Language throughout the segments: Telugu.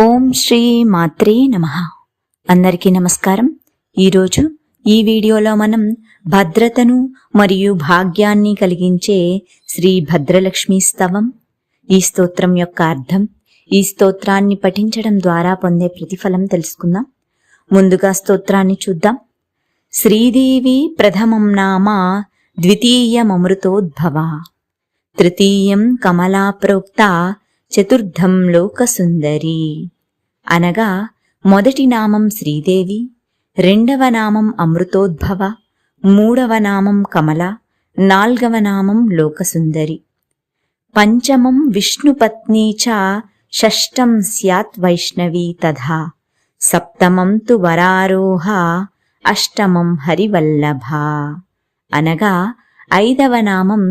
ఓం శ్రీ మాత్రే నమ. అందరికీ నమస్కారం. ఈరోజు ఈ వీడియోలో మనం భద్రతను మరియు భాగ్యాన్ని కలిగించే శ్రీ భద్రలక్ష్మి స్తవం ఈ స్తోత్రం యొక్క అర్థం ఈ స్తోత్రాన్ని పఠించడం ద్వారా పొందే ప్రతిఫలం తెలుసుకుందాం. ముందుగా స్తోత్రాన్ని చూద్దాం. శ్రీదేవి ప్రథమం నామ ద్వితీయమృతోద్భవ తృతీయం కమలా ప్రోక్త చతుర్థం లోకసుందరి. అనగా మొదటి నామం శ్రీదేవి రెండవ నామం అమృతోద్భవ మూడవ నామం కమల నాల్గవ నామం లోకసుందరి. పంచమం విష్ణుపత్ని చ షష్టం స్యాత్ వైష్ణవీ తథా సప్తమం తు వరారోహ అష్టమం హరివల్లభ. అనగా ఐదవ నామం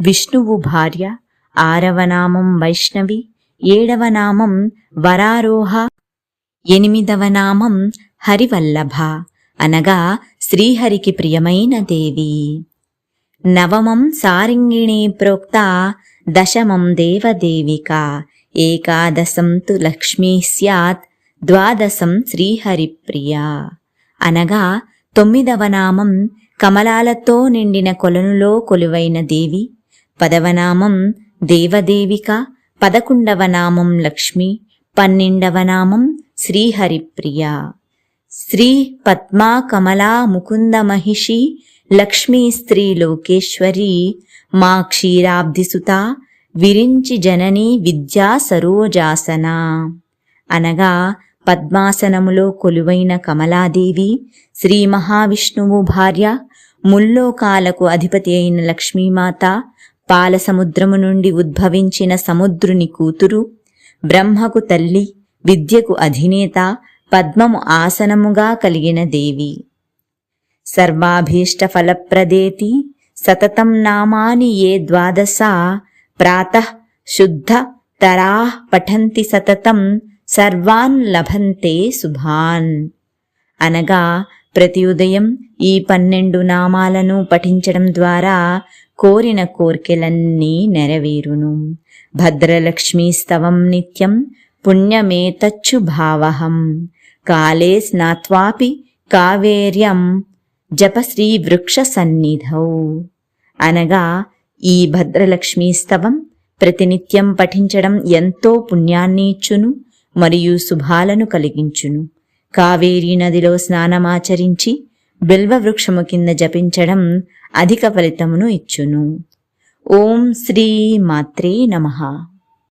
విష్ణువు భార్య ఆరవ నామం వైష్ణవి ఏడవ నామం వరారోహ ఎనిమిదవ నామం హరివల్లభ అనగా శ్రీహరికి ప్రియమైన దేవి. నవమం సారింగిణీ ప్రోక్త దశమం దేవదేవిక ఏకాదశం తు లక్ష్మీ స్యాత్ ద్వాదశం శ్రీహరిప్రియా అనగా తొమ్మిదవ నామం కమలాలతో నిండిన కొలనులో కొలువైన దేవి పదవనామం దేవదేవిక పదకొండవ నామం లక్ష్మి పన్నెండవ నామం శ్రీహరిప్రియ. శ్రీ పద్మా కమలా ముకుంద మహిషి లక్ష్మీ స్త్రీ లోకేశ్వరి మా క్షీరాబ్ధిసుత విరించి జనని విద్యా సరోజాసన. అనగా పద్మాసనములో కొలువైన కమలాదేవి శ్రీ మహావిష్ణువు భార్య ముల్లోకాలకు అధిపతి అయిన లక్ష్మీమాత పాలసముద్రము నుండి ఉద్భవించిన సముద్రుని కూతురు బ్రహ్మకు తల్లి విద్యకు అధినేత పద్మము ఆసనముగా కలిగిన దేవి. సర్వాభీష్ట ఫలప్రదేతి సతతం నామాని ఏ ద్వాదశ ప్రాత శుద్ధ తరా పఠంతి సతతం సర్వాన్ లభంతే శుభాన్ అనగా ప్రతి ఉదయం ఈ పన్నెండు నామాలను పఠించడం ద్వారా కోరిన కోర్కెలన్నీ నెరవేరును. భద్రలక్ష్మీ స్తవం నిత్యం పుణ్యమేతచ్చు భావహం. కాలే స్నాత్వాపి కావేర్యం జపశ్రీ వృక్ష సన్నిధౌ. అనగా ఈ భద్రలక్ష్మీ స్తవం ప్రతినిత్యం పఠించడం ఎంతో పుణ్యాన్ని ఇచ్చును మరియు శుభాలను కలిగించును. కావేరీ నదిలో స్నానమాచరించి బిల్వవృక్షము కింద జపించడం అధిక ఫలితమును ఇచ్చును. ఓం శ్రీ మాత్రే నమః.